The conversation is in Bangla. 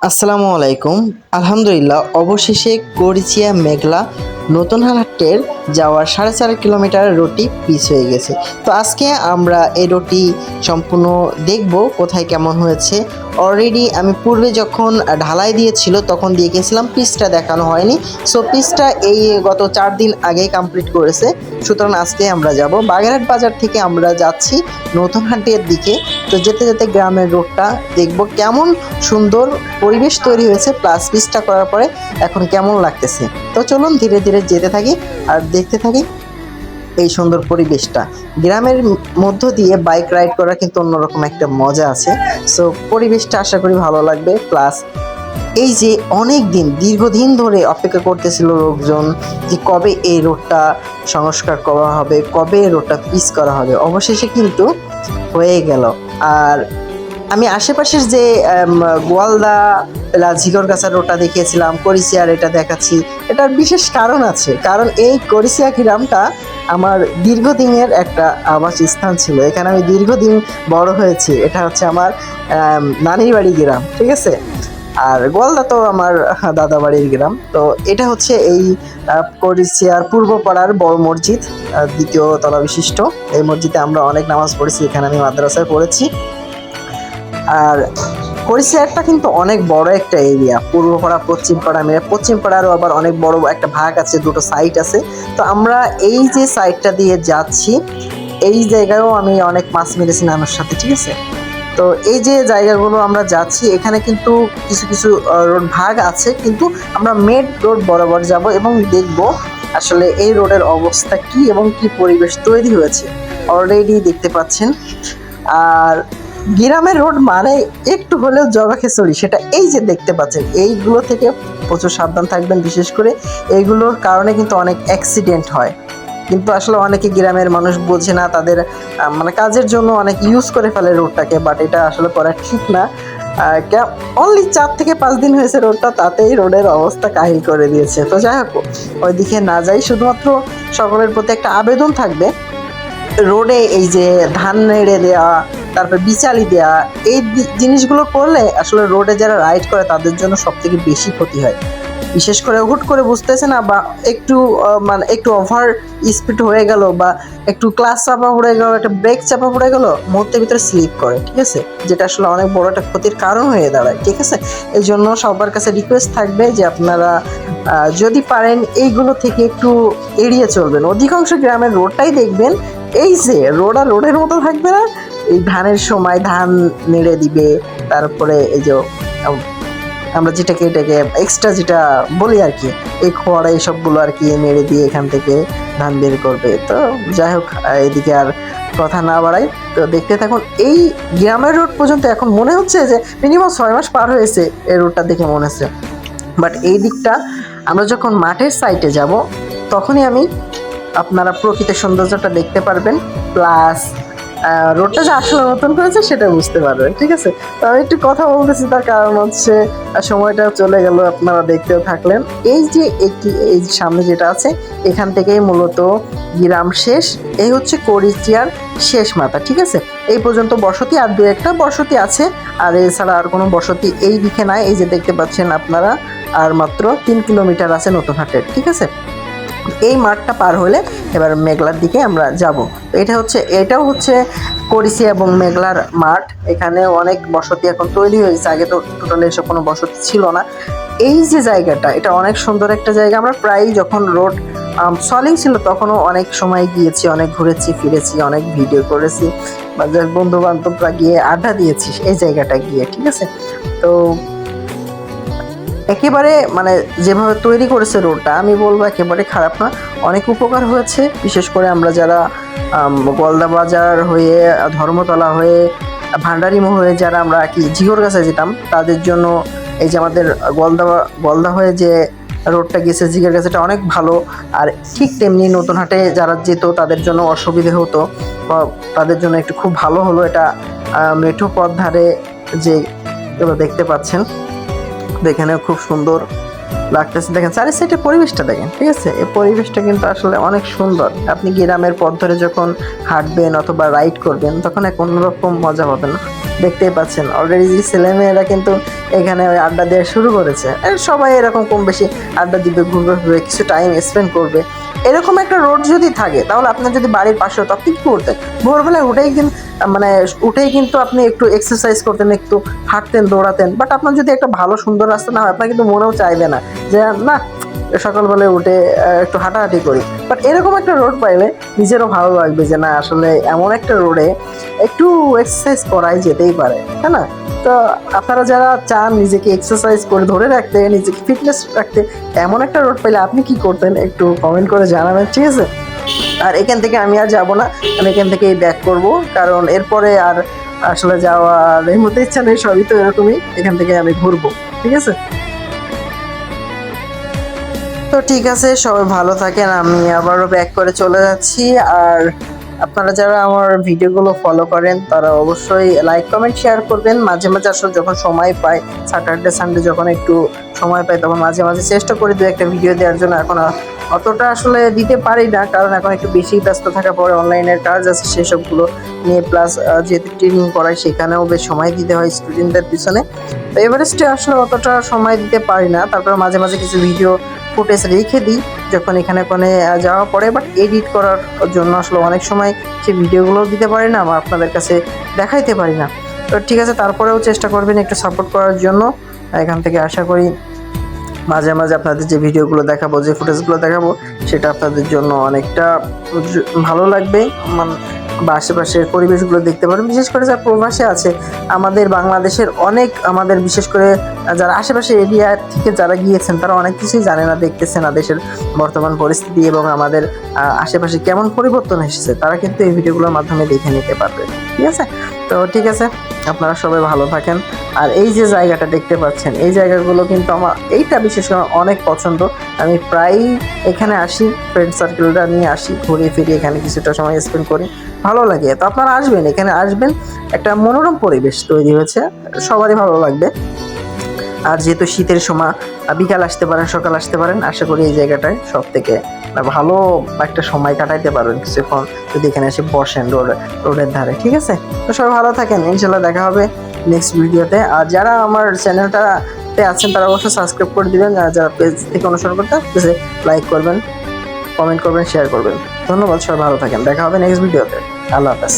আসসালামু আলাইকুম। আলহামদুলিল্লাহ অবশেষে করিচিয়া মেঘলা নতুন হাটের যাওয়ার সাড়ে চার কিলোমিটার রুটি পিস হয়ে গেছে। তো আজকে আমরা এই রুটি সম্পূর্ণ দেখব কোথায় কেমন হয়েছে। অলরেডি আমি পূর্বে যখন ঢালাই দিয়েছিল, তখন দিয়ে গেছিলাম, পিসটা দেখানো হয়নি। সো পিসটা এই গত চার দিন আগে কমপ্লিট করেছে। সুতরাং আজকে আমরা যাব। বাগেরহাট বাজার থেকে আমরা যাচ্ছি নতুন হাটের দিকে। তো যেতে যেতে গ্রামের রোডটা দেখব কেমন সুন্দর পরিবেশ তৈরি হয়েছে প্লাস পিসটা করার পরে এখন কেমন লাগতেছে। তো চলুন ধীরে ধীরে যেতে থাকি। আর দেখতে থাকি এই সুন্দর পরিবেশটা। গ্রামের মধ্য দিয়ে বাইক রাইড করা কিন্তু অন্যরকম একটা মজা আছে। সো পরিবেশটা আশা করি ভালো লাগবে। প্লাস এই যে অনেক দিন, দীর্ঘদিন ধরে অপেক্ষা করতেছিল লোকজন যে কবে এই রোডটা সংস্কার করা হবে, কবে রোডটা পিস করা হবে। অবশেষে কিন্তু হয়ে গেল। আর আমি আশেপাশের যে গোয়ালদা ঝিগরগাছা রোডটা দেখিয়েছিলাম করিসিয়ার এটা দেখাচ্ছি এটার বিশেষ কারণ আছে। কারণ এই করিসিয়া গ্রামটা আমার দীর্ঘদিনের একটা আবাস স্থান ছিল। এখানে আমি দীর্ঘদিন বড় হয়েছি। এটা হচ্ছে আমার আম, নানির বাড়ি গ্রাম ঠিক আছে? আর গোয়ালদা তো আমার দাদা বাড়ির গ্রাম। তো এটা হচ্ছে এই করিসিয়ার পূর্বপাড়ার বড় মসজিদ দ্বিতীয় তলা বিশিষ্ট। এই মসজিদে আমরা অনেক নামাজ পড়েছি। এখানে আমি মাদ্রাসায় পড়েছি। আর করিসিয়ারটা কিন্তু অনেক বড় একটা এরিয়া পূর্বপাড়া পশ্চিমপাড়া মিলে পশ্চিমপাড়ারও আবার অনেক বড় একটা ভাগ আছে, দুটো সাইট আছে। তো আমরা এই যে সাইটটা দিয়ে যাচ্ছি, এই জায়গায়ও আমি অনেক মাছ মেরেছি নানুর সাথে, ঠিক আছে? তো এই যে জায়গাগুলো আমরা যাচ্ছি, এখানে কিন্তু কিছু কিছু রোড ভাগ আছে, কিন্তু আমরা মেড রোড বরাবর যাব এবং দেখব আসলে এই রোডের অবস্থা কি এবং কি পরিবেশ তৈরি হয়েছে। অলরেডি দেখতে পাচ্ছেন। আর গ্রামের রোড মানে একটু হলেও জগা খেচড়ি, সেটা এই যে দেখতে পাচ্ছেন, এইগুলো থেকে প্রচুর সাবধান থাকবেন, বিশেষ করে এইগুলোর কারণে কিন্তু অনেক অ্যাক্সিডেন্ট হয়। কিন্তু আসলে অনেকে গ্রামের মানুষ বোঝে না, তাদের মানে কাজের জন্য অনেক ইউজ করে ফেলে রোডটাকে বাট এটা আসলে করা ঠিক না। অনলি চার থেকে পাঁচ দিন হয়েছে রোডটা, তাতেই রোডের অবস্থা কাহিল করে দিয়েছে। তো যাই হোক, ওইদিকে না যাই, শুধুমাত্র সকলের প্রতি একটা আবেদন থাকবে। রোডে এই যে ধান নেড়ে দেওয়া তারপর বিচালি দেওয়া এই জিনিসগুলো করলে আসলে রোডে যারা রাইড করে তাদের জন্য সব থেকে বেশি ক্ষতি হয়। বিশেষ করে হুট করে বুঝতেছে না বা একটু মানে একটু ওভার স্পিড হয়ে গেল বা একটু ক্লাস চাপা পড়ে গেল, একটা ব্রেক চাপা পড়ে গেল, মুহূর্তের ভিতরে স্লিপ করে, ঠিক আছে? যেটা আসলে অনেক বড় একটা ক্ষতির কারণ হয়ে দাঁড়ায়, ঠিক আছে? এই জন্য সবার কাছে রিকোয়েস্ট থাকবে যে আপনারা যদি পারেন এইগুলো থেকে একটু এড়িয়ে চলবেন। অধিকাংশ গ্রামের রোডটাই দেখবেন, এই যে রোড আর রোডের মতো থাকবে না এই ধানের সময় ধান নেড়ে দিবে, তারপরে এই যে আমরা যেটাকে, এটাকে এক্সট্রা যেটা বলি আর কি, এই খোয়াড়া এইসবগুলো আর কি নেড়ে দিয়ে এখান থেকে ধান বের করবে। তো যাই হোক এদিকে আর কথা না বাড়াই। তো দেখতে থাকুন, এই গ্রামের রোড পর্যন্ত এখন মনে হচ্ছে যে মিনিমাম ছয় মাস পার হয়েছে এই রোডটা দেখে মনে হচ্ছে। বাট এই দিকটা আমরা যখন মাঠের সাইডে যাব, তখনই আমি আপনারা প্রকৃত সৌন্দর্যটা দেখতে পারবেন প্লাস রোডটা যে আসলে নতুন করেছে সেটা বুঝতে পারবেন ঠিক আছে? তো আমি একটু কথা বলতেছি, তার কারণ হচ্ছে সময়টা চলে গেল, আপনারা দেখতেও থাকলেন। এই যে একটি, এই সামনে যেটা আছে, এখান থেকেই মূলত গ্রাম শেষ। এই হচ্ছে করিচিয়ার শেষ মাথা, ঠিক আছে? এই পর্যন্ত বসতি, আর দু একটা বসতি আছে, আর এছাড়া আর কোনো বসতি এই দিকে নাই। এই যে দেখতে পাচ্ছেন আপনারা, আর মাত্র তিন কিলোমিটার আছে নতুন হাটের, ঠিক আছে? এই মাঠটা পার হলে এবার মেঘলার দিকে আমরা যাব। এটা হচ্ছে, এটাও হচ্ছে করিসি এবং মেঘলার মাঠ। এখানে অনেক বসতি এখন তৈরি হয়েছে। আগে তো টোটালি এসব কোনো বসতি ছিল না। এই যে জায়গাটা, এটা অনেক সুন্দর একটা জায়গা। আমরা প্রায়ই যখন রোড সলিং ছিল তখনও অনেক সময় গিয়েছি, অনেক ঘুরেছি, ফিরেছি, অনেক ভিডিও করেছি বা বন্ধু বান্ধবরা গিয়ে আড্ডা দিয়েছি এই জায়গাটা গিয়ে, ঠিক আছে? তো একেবারে মানে যেভাবে তৈরি করেছে রোডটা আমি বলব একেবারে খারাপ না। অনেক উপকার হয়েছে, বিশেষ করে আমরা যারা গলদা বাজার হয়ে, ধর্মতলা হয়ে ভান্ডারিমো হয়ে যারা আমরা কি ঝিগর কাছে যেতাম, তাদের জন্য এই যে আমাদের গলদা গলদা হয়ে যে রোডটা গেছে জিগের কাছে এটা অনেক ভালো। আর ঠিক তেমনি নতুন হাটে যারা যেত, তাদের জন্য অসুবিধে হতো। বা তাদের জন্য একটু খুব ভালো হলো এটা মেঠো পথ ধারে যে দেখতে পাচ্ছেন। তো খুব সুন্দর লাগতেছে। দেখেন, চারি সাইডের পরিবেশটা দেখেন, ঠিক আছে? এই পরিবেশটা কিন্তু আসলে অনেক সুন্দর। আপনি গ্রামের পথ ধরে যখন হাঁটবেন অথবা রাইড করবেন, তখন এক অন্যরকম মজা পাবেন। দেখতেই পাচ্ছেন অলরেডি ছেলেমেয়েরা কিন্তু এখানে ওই আড্ডা দেওয়া শুরু করেছে। সবাই এরকম কম বেশি আড্ডা দিবে, ঘুরবে ফিরবে কিছু টাইম স্পেন্ড করবে। এরকম একটা রোড যদি থাকে, তাহলে আপনার যদি বাড়ির পাশে হতো আপনি কি করতেন? ভোরবেলায় উঠেই কিন্তু মানে উঠেই কিন্তু আপনি একটু এক্সারসাইজ করতেন, একটু হাঁটতেন, দৌড়াতেন। বাট আপনার যদি একটা ভালো সুন্দর রাস্তা না হয়, আপনার কিন্তু মনেও চাইবে না যে, না, সকালবেলায় উঠে একটু হাঁটাহাঁটি করি। বাট এরকম একটা রোড পাইলে নিজেরও ভালো লাগবে যে, না, আসলে এমন একটা রোডে একটু এক্সারসাইজ করাই যেতেই পারে। তাই না? তো আপনারা যারা চান নিজেকে এক্সারসাইজ করে ধরে রাখতে, নিজেকে ফিটনেস রাখতে, এমন একটা রোড পাইলে আপনি কি করতেন একটু কমেন্ট করে জানাবেন, ঠিক আছে? আর এখান থেকে আমি আর যাব না, আমি এখান থেকেই ব্যাক করব, কারণ এরপরে আর আসলে যাওয়ার এই মধ্যে ইচ্ছা নেই, সবই তো এরকমই, এখান থেকে আমি ঘুরবো, ঠিক আছে? তো ঠিক আছে, সবাই ভালো থাকেন, আমি আবারও ব্যাক করে চলে যাচ্ছি, আর আপনারা যারা আমার ভিডিওগুলো ফলো করেন, তারা অবশ্যই লাইক কমেন্ট শেয়ার করবেন। মাঝে মাঝে আসলে যখন সময় পাই স্যাটারডে সানডে যখন একটু সময় পাই, তখন মাঝে মাঝে চেষ্টা করি দু একটা ভিডিও দেওয়ার জন্য। এখন অতটা আসলে দিতে পারি না, কারণ এখন একটু বেশি ব্যস্ত থাকা পরে অনলাইনের কাজ আছে, সেসবগুলো নিয়ে প্লাস যেহেতু ট্রেনিং করায় সেখানেও বেশ সময় দিতে হয় স্টুডেন্টদের পিছনে। তো এভারেস্টে আসলে অতটা সময় দিতে পারি না, তারপরে মাঝে মাঝে কিছু ভিডিও ফুটেজ রেখে দিই, যখন এখানে ওখানে যাওয়া পড়ে বাট এডিট করার জন্য আসলে অনেক সময় সেই ভিডিওগুলো দিতে পারি না বা আপনাদের কাছে দেখাইতে পারি না। তো ঠিক আছে, তারপরেও চেষ্টা করবেন একটু সাপোর্ট করার জন্য। এখান থেকে আশা করি মাঝে মাঝে আপনাদের যে ভিডিওগুলো দেখাবো, যে ফুটেজগুলো দেখাবো, সেটা আপনাদের জন্য অনেকটা ভালো লাগবে। মান বা আশেপাশের পরিবেশগুলো দেখতে পারবেন বিশেষ করে যারা প্রবাসে আছে, আমাদের বাংলাদেশের অনেক, আমাদের বিশেষ করে যারা আশেপাশে এরিয়া থেকে যারা গিয়েছেন, তারা অনেক কিছুই জানে না, দেখতেছে না দেশের বর্তমান পরিস্থিতি এবং আমাদের আশেপাশে কেমন পরিবর্তন এসেছে, তারা কিন্তু এই ভিডিওগুলোর মাধ্যমে দেখে নিতে পারবে। ঠিক আছে? তো ঠিক আছে, আপনারা সবাই ভালো থাকেন। আর এই যে জায়গাটা দেখতে পাচ্ছেন, এই জায়গাগুলো কিন্তু আমার, এইটা বিশেষ করে অনেক পছন্দ। আমি প্রায়ই এখানে আসি ফ্রেন্ড সার্কেলটা নিয়ে আসি ঘুরে ফিরে এখানে কিছুটা সময় স্পেন্ড করি। ভালো লাগে। তো আপনারা আসবেন, এখানে আসবেন, একটা মনোরম পরিবেশ তৈরি হয়েছে, সবারই ভালো লাগবে। আর যেহেতু শীতের সময় বিকাল আসতে পারেন, সকাল আসতে পারেন, আশা করি এই জায়গাটায় সব থেকে ভালো একটা সময় কাটাইতে পারবেন কিছুক্ষণ, যদি এখানে এসে বসেন রোড, রোডের ধারে, ঠিক আছে? তো সবাই ভালো থাকেন, ইনশাল্লাহ দেখা হবে নেক্সট ভিডিওতে আর যারা আমার চ্যানেলটাতে আছেন, তারা অবশ্যই সাবস্ক্রাইব করে দিবেন, আর যারা পেজ থেকে অনুসরণ করতে লাইক করবেন। কমেন্ট করবেন শেয়ার করবেন। ধন্যবাদ সবাই ভালো থাকেন। দেখা হবে নেক্সট ভিডিওতে আল্লাহ হাফেজ।